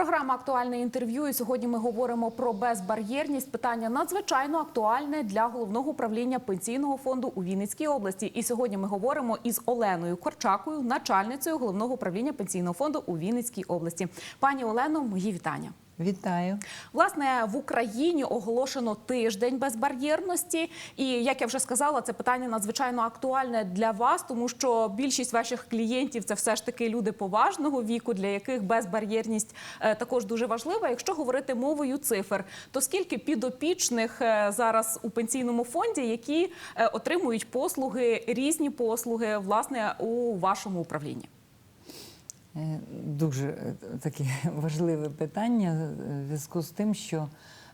Програма актуальне інтерв'ю. І сьогодні ми говоримо про безбар'єрність. Питання надзвичайно актуальне для головного управління пенсійного фонду у Вінницькій області. І сьогодні ми говоримо із Оленою Корчакою, начальницею головного управління пенсійного фонду у Вінницькій області. Пані Олено, мої вітання. Вітаю. Власне, в Україні оголошено тиждень безбар'єрності, і як я вже сказала, це питання надзвичайно актуальне для вас, тому що більшість ваших клієнтів це все ж таки люди поважного віку, для яких безбар'єрність е, також дуже важлива. Якщо говорити мовою цифр, то скільки підопічних е, зараз у пенсійному фонді, які е, отримують послуги, різні послуги, власне, у вашому управлінні? Е, Дуже е, таке важливе питання е, в зв'язку з тим, що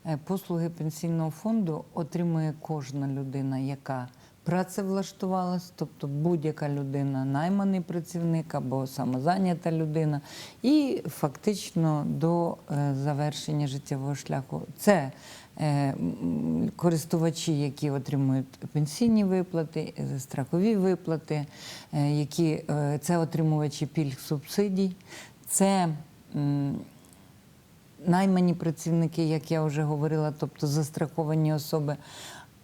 е, послуги пенсійного фонду отримує кожна людина, яка працевлаштувалась, тобто будь-яка людина, найманий працівник або самозайнята людина, і фактично до е, завершення життєвого шляху. Це е, користувачі, які отримують пенсійні виплати, е, страхові виплати, е, які е, це отримувачі пільг субсидій, це наймані працівники, як я вже говорила, тобто застраховані особи.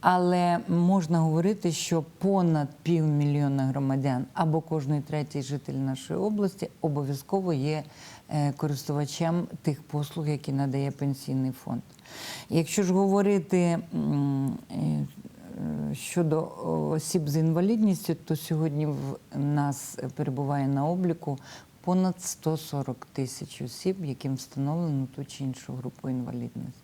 Але можна говорити, що понад півмільйона громадян або кожний третій житель нашої області обов'язково є е, користувачем тих послуг, які надає пенсійний фонд. Якщо ж говорити е, е, щодо осіб з інвалідністю, то сьогодні в нас перебуває на обліку понад 140 тисяч осіб, яким встановлено ту чи іншу групу інвалідності.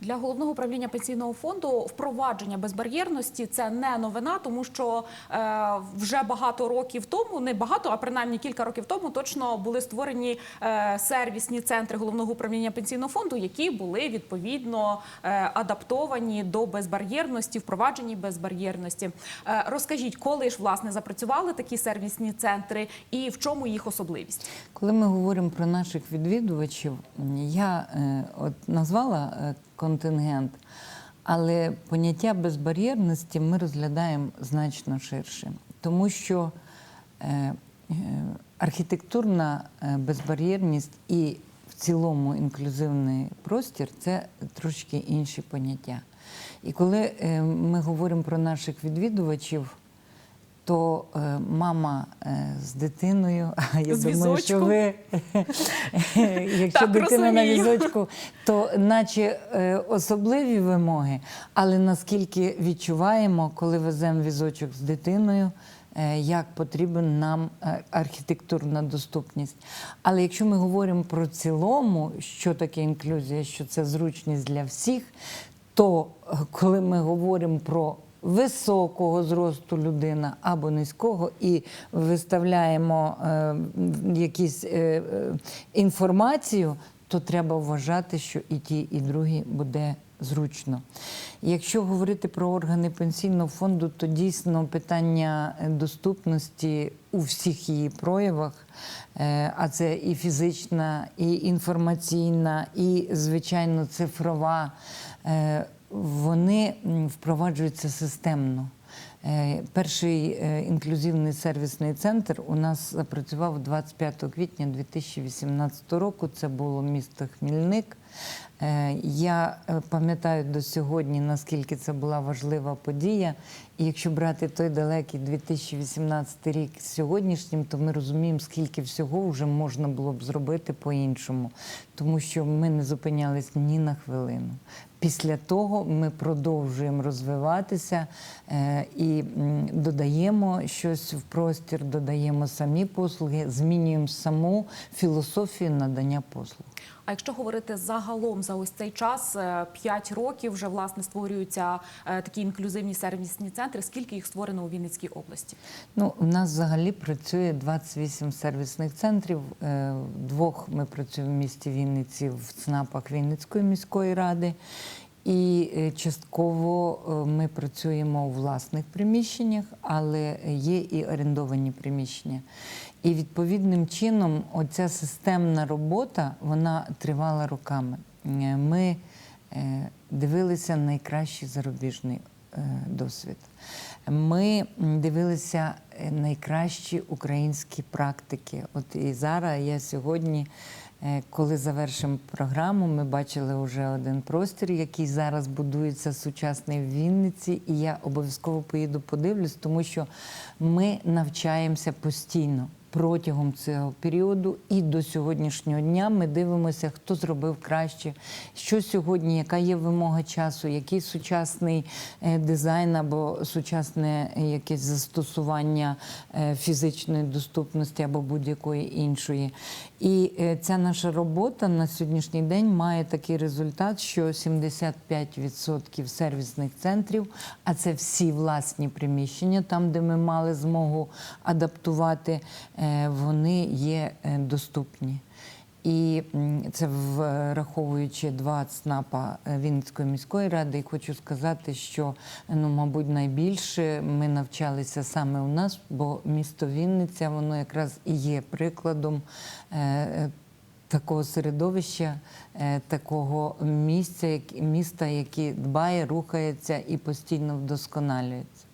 Для головного управління пенсійного фонду впровадження безбар'єрності це не новина, тому що е, вже багато років тому, не багато, а принаймні кілька років тому, точно були створені е, сервісні центри головного управління пенсійного фонду, які були відповідно е, адаптовані до безбар'єрності, впровадженні безбар'єрності. Е, розкажіть, коли ж власне запрацювали такі сервісні центри і в чому їх особливість? Коли ми говоримо про наших відвідувачів, я е, от назвала е, контингент, але поняття безбар'єрності ми розглядаємо значно ширше, тому що е, е, архітектурна е, безбар'єрність і в цілому інклюзивний простір це трошки інші поняття. І коли ми говоримо про наших відвідувачів, то е, мама е, з дитиною, а я З думаю, що ви, якщо Так, дитина на візочку, то наче е, особливі вимоги, але наскільки відчуваємо, коли веземо візочок з дитиною, як потрібен нам архітектурна доступність. Але якщо ми говоримо про цілому, що таке інклюзія, що це зручність для всіх, то коли ми говоримо про високого зросту людина або низького, і виставляємо е, якісь е, е, інформацію, то треба вважати, що і ті, і другі буде зручно. Якщо говорити про органи пенсійного фонду, то дійсно питання доступності у всіх її проявах, е, а це і фізична, і інформаційна, і, звичайно, цифрова, е, вони впроваджуються системно. Е, Перший е, інклюзивний сервісний центр у нас запрацював 25 квітня 2018 року. Це було місто Хмільник. Е, Я пам'ятаю до сьогодні, наскільки це була важлива подія. І якщо брати той далекий 2018 рік з сьогоднішнім, то ми розуміємо, скільки всього вже можна було б зробити по-іншому, тому що ми не зупинялись ні на хвилину. Після того ми продовжуємо розвиватися е, і додаємо щось в простір, додаємо самі послуги, змінюємо саму філософію надання послуг. А якщо говорити загалом за ось цей час, 5 років вже власне створюються е, такі інклюзивні сервісні центри. Скільки їх створено у Вінницькій області? Ну, у нас взагалі працює 28 сервісних центрів. Е, Двох ми працюємо в місті Вінниці в ЦНАПах Вінницької міської ради. І е, частково е, ми працюємо у власних приміщеннях, але є і орендовані приміщення. І відповідним чином оця системна робота вона тривала роками. Е, Ми е, дивилися найкращий зарубіжний е, досвід. Ми дивилися найкращі українські практики. От і зараз я сьогодні, коли завершимо програму, ми бачили вже один простір, який зараз будується сучасний в Вінниці, і я обов'язково поїду подивлюсь, тому що ми навчаємося постійно. Протягом цього періоду і до сьогоднішнього дня ми дивимося, хто зробив краще, що сьогодні, яка є вимога часу, який сучасний е, дизайн або сучасне якесь застосування е, фізичної доступності або будь-якої іншої. І е, ця наша робота на сьогоднішній день має такий результат, що 75% сервісних центрів, а це всі власні приміщення, там, де ми мали змогу адаптувати, е, вони є е, доступні. І це враховуючи два ЦНАПа е, Вінницької міської ради, і хочу сказати, що ну, мабуть, найбільше ми навчалися саме у нас, бо місто Вінниця воно якраз і є прикладом. е, е, Такого середовища, такого місця, як- міста, яке дбає, рухається і постійно вдосконалюється.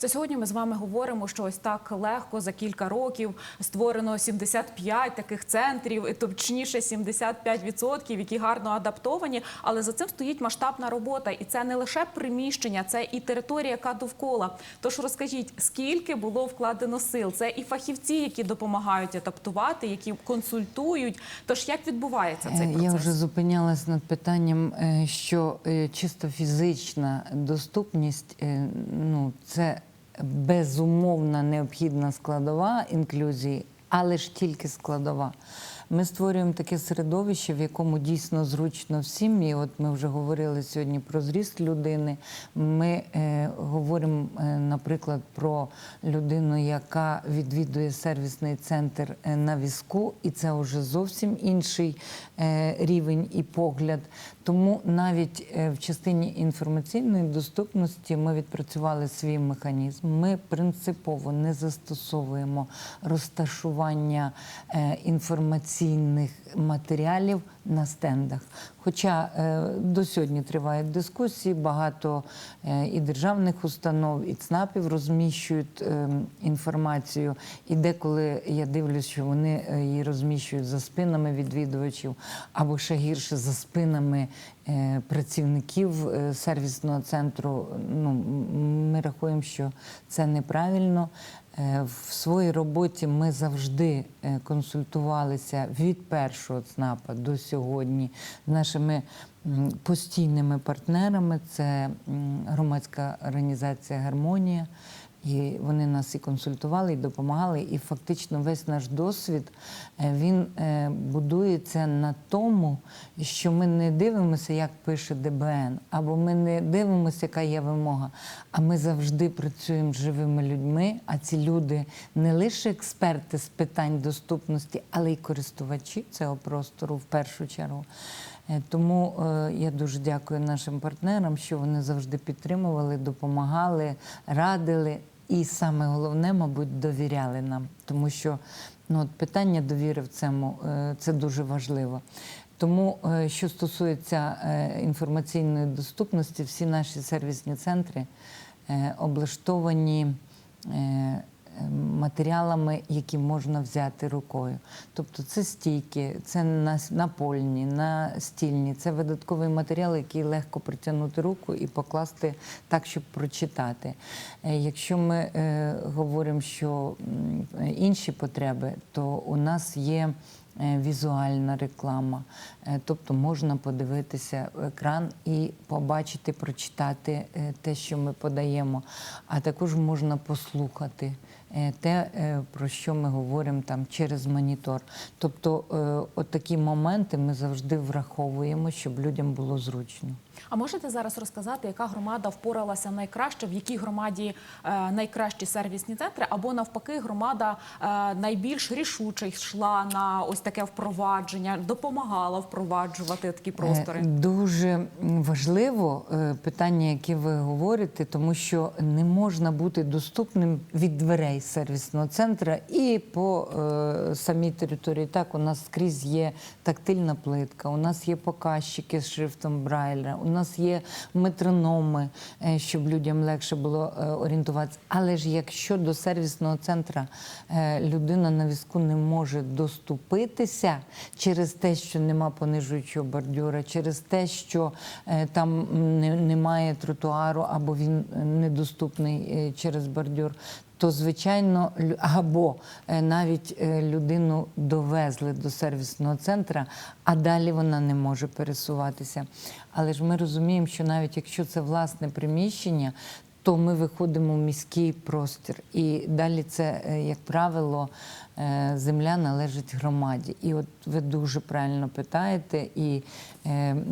Це сьогодні ми з вами говоримо, що ось так легко за кілька років створено 75 таких центрів, точніше 75%, які гарно адаптовані. Але за цим стоїть масштабна робота, і це не лише приміщення, це і територія, яка довкола. Тож розкажіть, скільки було вкладено сил? Це і фахівці, які допомагають адаптувати, які консультують. Тож як відбувається цей Е, процес? Я вже зупинялась над питанням, е, що е, чисто фізична доступність ну, це безумовна необхідна складова інклюзії, але ж тільки складова. Ми створюємо таке середовище, в якому дійсно зручно всім. І от ми вже говорили сьогодні про зріст людини. Ми е, говоримо, е, наприклад, про людину, яка відвідує сервісний центр е, на візку, і це вже зовсім інший е, рівень і погляд. Тому навіть е, в частині інформаційної доступності ми відпрацювали свій механізм. Ми принципово не застосовуємо розташування е, інформаційних матеріалів на стендах. Хоча е, до сьогодні тривають дискусії, багато е, і державних установ, і ЦНАПів розміщують е, інформацію. І деколи я дивлюсь, що вони її розміщують за спинами відвідувачів, або ще гірше за спинами працівників сервісного центру. Ну, ми рахуємо, що це неправильно. Е, В своїй роботі ми завжди е, консультувалися від першого ЦНАПа до сьогодні з нашими постійними партнерами. Це громадська організація Гармонія. І вони нас і консультували, і допомагали. І фактично весь наш досвід е, він е, будується на тому, що ми не дивимося, як пише ДБН, або ми не дивимося, яка є вимога. А ми завжди працюємо з живими людьми. А ці люди не лише експерти з питань доступності, але й користувачі цього простору в першу чергу. Е, Тому я дуже дякую нашим партнерам, що вони завжди підтримували, допомагали, радили. І саме головне, мабуть, довіряли нам, тому що ну, от питання довіри в цьому е, це дуже важливо. Тому, е, що стосується е, інформаційної доступності, всі наші сервісні центри облаштовані матеріалами, які можна взяти рукою. Тобто це стійки, це напольні, настільні, це видатковий матеріал, який легко притягнути руку і покласти так, щоб прочитати. Е, Якщо ми е, говоримо, що інші потреби, то у нас є е, візуальна реклама, тобто можна подивитися в екран і побачити, прочитати те, що ми подаємо, а також можна послухати. Е, Те, е, про що ми говоримо там через монітор. Тобто, отакі от такі моменти ми завжди враховуємо, щоб людям було зручно. А можете зараз розказати, яка громада впоралася найкраще, в якій громаді е, найкращі сервісні центри, або навпаки, громада е, найбільш рішуче йшла на ось таке впровадження, допомагала впроваджувати такі простори? Е, Дуже важливо питання, яке ви говорите, тому що не можна бути доступним від дверей сервісного центру і по самій території. Так, у нас скрізь є тактильна плитка, у нас є показчики з шрифтом Брайля, у нас є метрономи, е, щоб людям легше було е, орієнтуватися. Але ж якщо до сервісного центру е, людина на візку не може доступитися через те, що нема понижуючого бордюра, через те, що там немає тротуару або він недоступний через бордюр. То звичайно, або е, навіть е, людину довезли до сервісного центру, а далі вона не може пересуватися. Але ж ми розуміємо, що навіть якщо це власне приміщення, то ми виходимо в міський простір. І далі це, е, як правило, земля належить громаді. І от ви дуже правильно питаєте і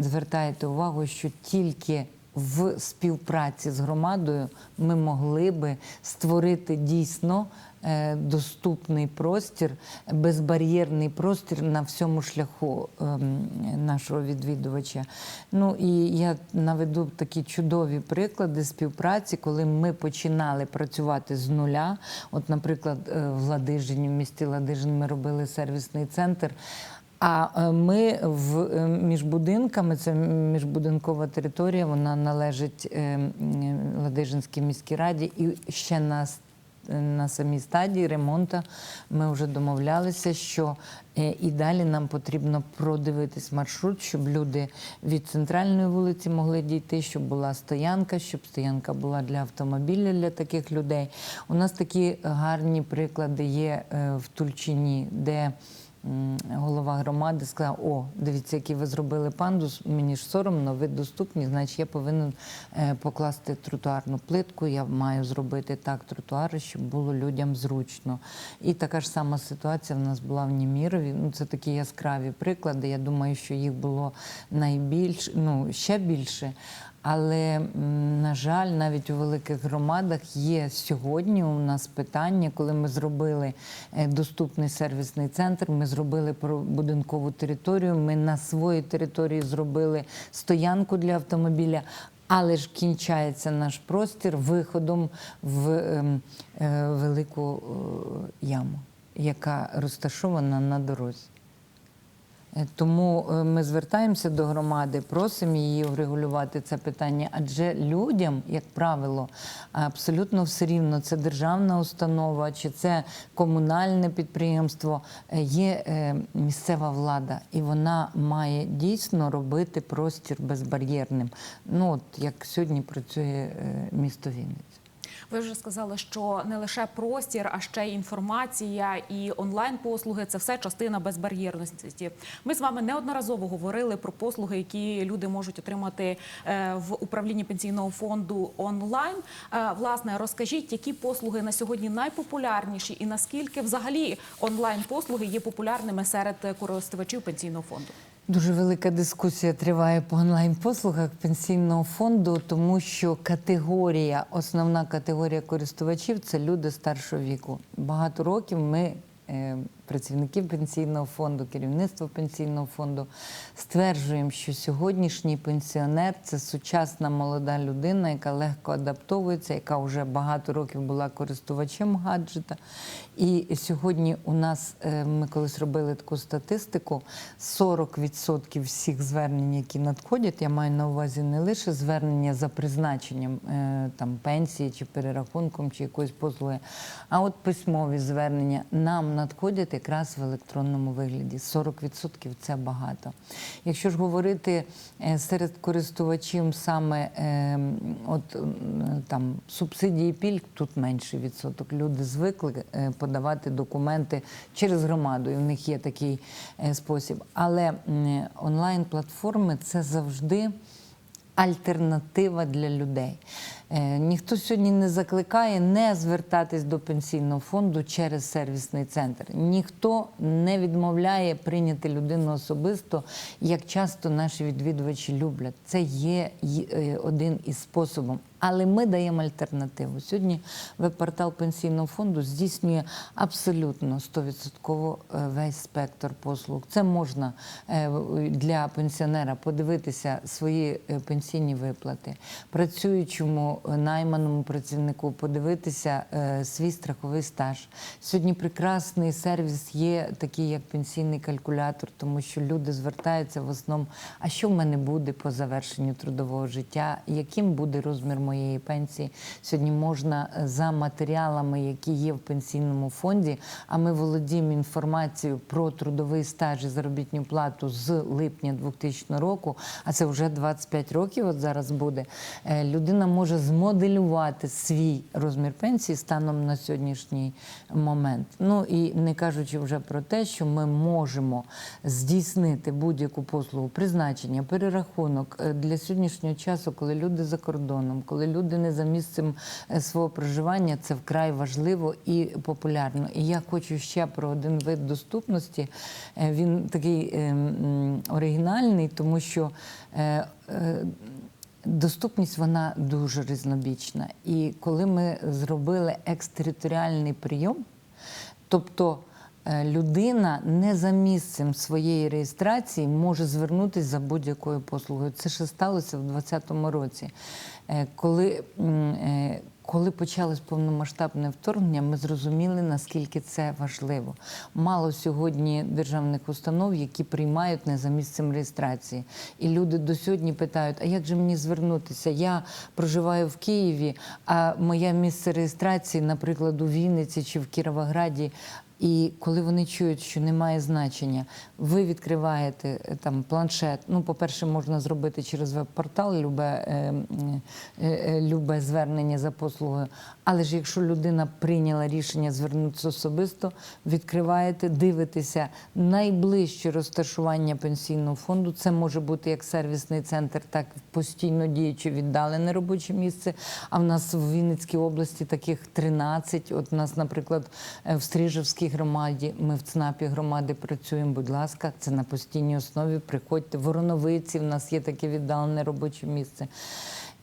звертаєте увагу, що тільки в співпраці з громадою ми могли би створити дійсно е, доступний простір, безбар'єрний простір на всьому шляху ем, нашого відвідувача. Ну і я наведу такі чудові приклади співпраці, коли ми починали працювати з нуля. От, наприклад, е, в Ладижині, в місті Ладижин, ми робили сервісний центр. А е, ми в е, між будинками, це міжбудинкова територія, вона належить е, Ладижинській міській раді, і ще на на самій стадії ремонту ми вже домовлялися, що і далі нам потрібно продивитись маршрут, щоб люди від центральної вулиці могли дійти, щоб була стоянка, щоб стоянка була для автомобіля для таких людей. У нас такі гарні приклади є в Тульчині, де голова громади сказав: О, дивіться, який ви зробили пандус, мені ж соромно, ви доступні, значить я повинен е, покласти тротуарну плитку, я маю зробити так тротуари, щоб було людям зручно. І така ж сама ситуація в нас була в Німірові. Ну, це такі яскраві приклади. Я думаю, що їх було найбільше, ну ще більше. Але, на жаль, навіть у великих громадах є сьогодні у нас питання, коли ми зробили е, доступний сервісний центр, ми зробили будинкову територію, ми на своїй території зробили стоянку для автомобіля. Але ж кінчається наш простір виходом в ем, е, велику яму, яка розташована на дорозі. Е, Тому е, ми звертаємося до громади, просимо її врегулювати це питання, адже людям, як правило, абсолютно все рівно це державна установа чи це комунальне підприємство, е, є місцева влада, і вона має дійсно робити простір безбар'єрним. Ну от як сьогодні працює місто Вінниця. Ви вже сказали, що не лише простір, а ще й інформація і онлайн-послуги це все частина безбар'єрності. Ми з вами неодноразово говорили про послуги, які люди можуть отримати е, в управлінні пенсійного фонду онлайн. Е, Власне, розкажіть, які послуги на сьогодні найпопулярніші, і наскільки взагалі онлайн-послуги є популярними серед користувачів пенсійного фонду? Дуже велика дискусія триває по онлайн-послугах пенсійного фонду, тому що категорія, основна категорія користувачів це люди старшого віку. Багато років ми, працівники пенсійного фонду, керівництво пенсійного фонду, стверджуємо, що сьогоднішній пенсіонер це сучасна молода людина, яка легко адаптовується, яка вже багато років була користувачем гаджета. І сьогодні у нас е, ми колись робили таку статистику: 40% всіх звернень, які надходять, я маю на увазі не лише звернення за призначенням е, там пенсії чи перерахунком чи якоїсь послуги, а от письмові звернення нам надходять якраз в електронному вигляді. 40% це багато. Якщо ж говорити е, серед користувачів саме е, от там субсидії пільг, тут менший відсоток. Люди звикли е, подавати документи через громаду, і в них є такий спосіб. Але онлайн-платформи це завжди альтернатива для людей. Е, ніхто сьогодні не закликає не звертатись до пенсійного фонду через сервісний центр. Ніхто не відмовляє прийняти людину особисто, як часто наші відвідувачі люблять. Це є е, один із способів. Але ми даємо альтернативу. Сьогодні веб-портал пенсійного фонду здійснює абсолютно 100% весь спектр послуг. Це можна е, для пенсіонера подивитися свої е, пенсійні виплати, працюючому найманому працівнику подивитися е, свій страховий стаж. Сьогодні прекрасний сервіс є, такий як пенсійний калькулятор, тому що люди звертаються в основному, а що в мене буде по завершенню трудового життя, яким буде розмір моєї пенсії. Сьогодні можна е, за матеріалами, які є в пенсійному фонді, а ми володіємо інформацією про трудовий стаж і заробітну плату з липня 2000 року, а це вже 25 років. От зараз буде. Е, Людина може змоделювати свій розмір пенсії станом на сьогоднішній момент. Ну і не кажучи вже про те, що ми можемо здійснити будь-яку послугу, призначення, перерахунок е, для сьогоднішнього часу, коли люди за кордоном, коли люди не за місцем е, свого проживання, це вкрай важливо і популярно. І я хочу ще про один вид доступності. Е, Він такий е, оригінальний, тому що. Доступність вона дуже різнобічна. І коли ми зробили екстериторіальний прийом, тобто е, людина не за місцем своєї реєстрації може звернутися за будь-якою послугою. Це ще сталося в 2020 році. Е, Коли, коли почалось повномасштабне вторгнення, ми зрозуміли, наскільки це важливо. Мало сьогодні державних установ, які приймають не за місцем реєстрації. І люди до сьогодні питають: а як же мені звернутися? Я проживаю в Києві, а моє місце реєстрації, наприклад, у Вінниці чи в Кіровограді. І коли вони чують, що немає значення, ви відкриваєте е, там планшет. Ну, по-перше, можна зробити через веб-портал любе, е, е, е, любе звернення за послугою. Але ж якщо людина прийняла рішення звернутися особисто, відкриваєте, дивитеся найближче розташування пенсійного фонду. Це може бути як сервісний центр, так і постійно діюче віддалене робоче місце. А в нас в Вінницькій області таких 13. От у нас, наприклад, е, в Стрижевській громаді, ми в ЦНАПі громади працюємо. Будь ласка, це на постійній основі. Приходьте Вороновиці. В нас є таке віддалене робоче місце.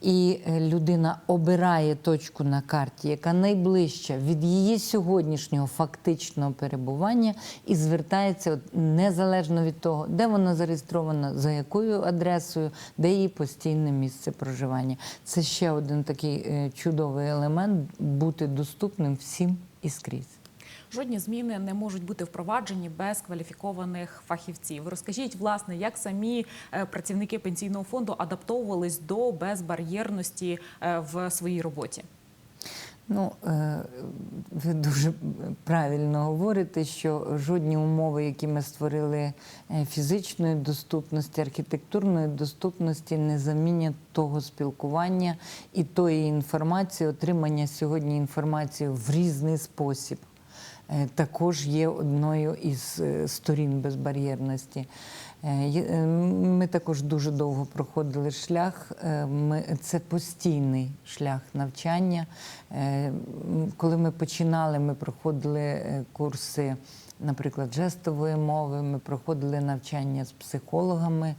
І е, людина обирає точку на карті, яка найближча від її сьогоднішнього фактичного перебування, і звертається незалежно від того, де вона зареєстрована, за якою адресою, де її постійне місце проживання. Це ще один такий е, чудовий елемент бути доступним всім і скрізь. Жодні зміни не можуть бути впроваджені без кваліфікованих фахівців. Розкажіть, власне, як самі е, працівники пенсійного фонду адаптовувались до безбар'єрності е, в своїй роботі? Ну, е, ви дуже правильно говорите, що жодні умови, які ми створили фізичної доступності, архітектурної доступності, не замінять того спілкування і тої інформації, отримання сьогодні інформації в різний спосіб. Е, Також є одною із е, сторін безбар'єрності. Е, Ми також дуже довго проходили шлях. Це постійний шлях навчання. Коли ми починали, ми проходили курси, наприклад, жестової мови, ми проходили навчання з психологами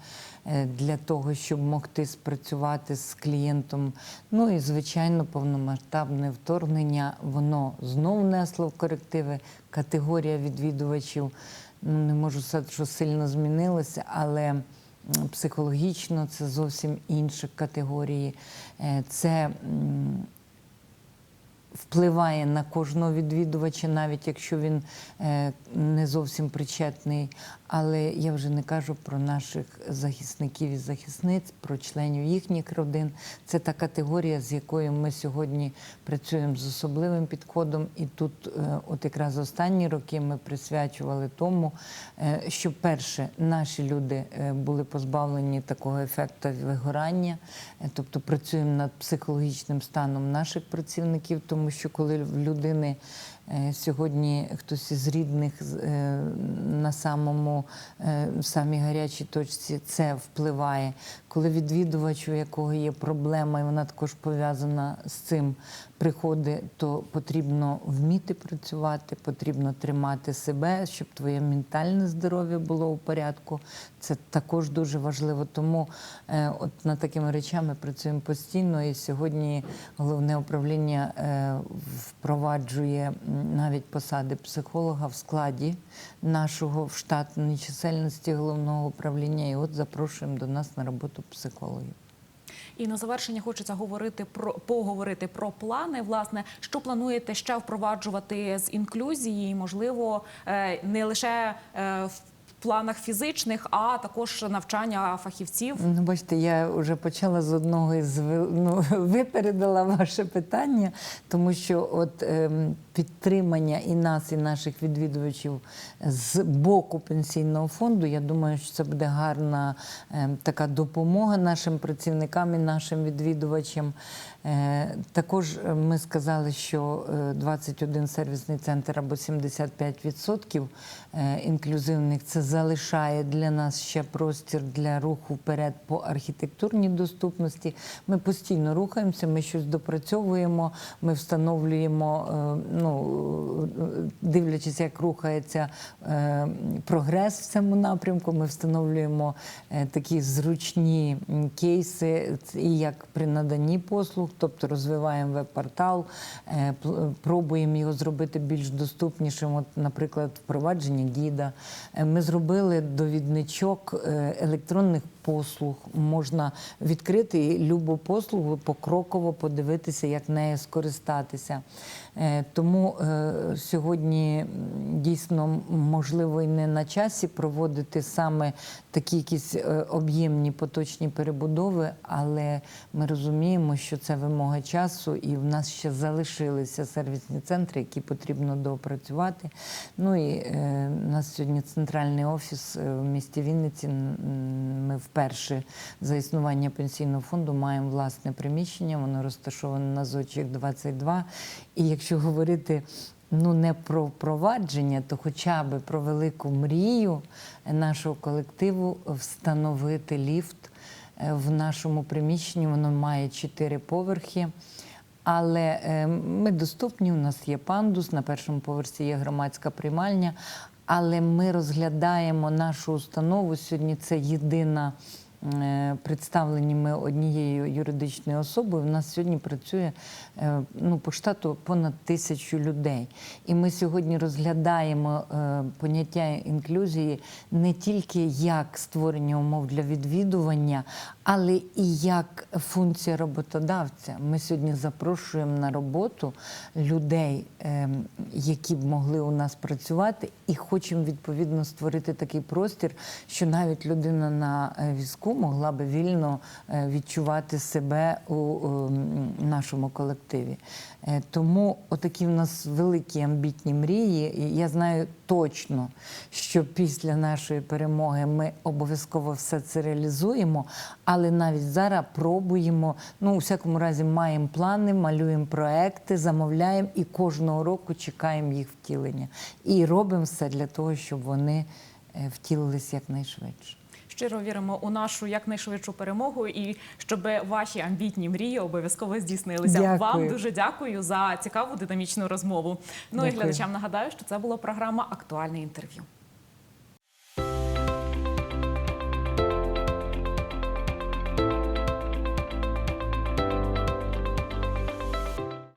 для того, щоб могти спрацювати з клієнтом. Ну і, звичайно, повномасштабне вторгнення, воно знов несло корективи. Категорія відвідувачів ну, не можу сказати, що сильно змінилося, але психологічно це зовсім інші категорії. Е, Це впливає на кожного відвідувача, навіть якщо він е, не зовсім причетний. Але я вже не кажу про наших захисників і захисниць, про членів їхніх родин. Це та категорія, з якою ми сьогодні працюємо з особливим підходом. І тут, е, от якраз останні роки, ми присвячували тому, е, щоб перше наші люди е, були позбавлені такого ефекту вигорання, тобто працюємо над психологічним станом наших працівників, тому що коли в людини сьогодні хтось із рідних е, на самому в самій гарячій точці це впливає. Коли відвідувач, у якого є проблема, і вона також пов'язана з цим, приходить, то потрібно вміти працювати, потрібно тримати себе, щоб твоє ментальне здоров'я було у порядку. Це також дуже важливо. Тому е, от над такими речами працюємо постійно. І сьогодні головне управління е, впроваджує навіть посади психолога в складі нашого в штатній чисельності головного управління. І от запрошуємо до нас на роботу психологів. І на завершення хочеться говорити про поговорити про плани. Власне, що плануєте ще впроваджувати з інклюзії, можливо, е, не лише е, в планах фізичних, а також навчання фахівців. Ну, бачите, я вже почала з одного із ну, випередила ваше питання, тому що от ем, підтримання і нас, і наших відвідувачів з боку пенсійного фонду, я думаю, що це буде гарна ем, така допомога нашим працівникам і нашим відвідувачам. Е, також е, ми сказали, що е, 21 сервісний центр або 75% е, інклюзивних це залишає для нас ще простір для руху вперед по архітектурній доступності. Ми постійно рухаємося, ми щось допрацьовуємо, ми встановлюємо, е, ну, е, дивлячись, як рухається е, прогрес в цьому напрямку, ми встановлюємо е, такі зручні кейси, і як при наданні послуг, тобто розвиваємо веб-портал, пробуємо його зробити більш доступнішим. От, наприклад, впровадження гіда. Ми зробили довідничок електронних послуг. Можна відкрити любу послугу покроково подивитися, як нею скористатися. Е, Тому е, сьогодні дійсно можливо і не на часі проводити саме такі якісь е, об'ємні поточні перебудови, але ми розуміємо, що це вимога часу, і в нас ще залишилися сервісні центри, які потрібно доопрацювати. Ну і у нас сьогодні центральний офіс в місті Вінниці. Ми вперше за існування пенсійного фонду маємо власне приміщення. Воно розташоване на Зодчих 22. І якщо говорити ну не про впровадження, то хоча б про велику мрію нашого колективу встановити ліфт е, в нашому приміщенні. Воно має чотири поверхи. Але е, ми доступні, у нас є пандус, на першому поверсі є громадська приймальня. Але ми розглядаємо нашу установу. Сьогодні це єдина представлені ми однією юридичною особою. У нас сьогодні працює е, ну, по штату понад тисячу людей. І ми сьогодні розглядаємо е, поняття інклюзії не тільки як створення умов для відвідування, але і як функція роботодавця. Ми сьогодні запрошуємо на роботу людей, ем, які б могли у нас працювати, і хочемо відповідно створити такий простір, що навіть людина на е, візку могла би вільно е, відчувати себе у ем, нашому колективі. Е, Тому отакі в нас великі амбітні мрії. Я знаю точно, що після нашої перемоги ми обов'язково все це реалізуємо, але навіть зараз пробуємо. Ну, у всякому разі, маємо плани, малюємо проекти, замовляємо і кожного року чекаємо їх втілення. І робимо все для того, щоб вони е, втілились якнайшвидше. Щиро віримо у нашу якнайшвидшу перемогу і щоб ваші амбітні мрії обов'язково здійснилися. Дякую. Вам дуже дякую за цікаву динамічну розмову. Ну і глядачам нагадаю, що це була програма Актуальне інтерв'ю.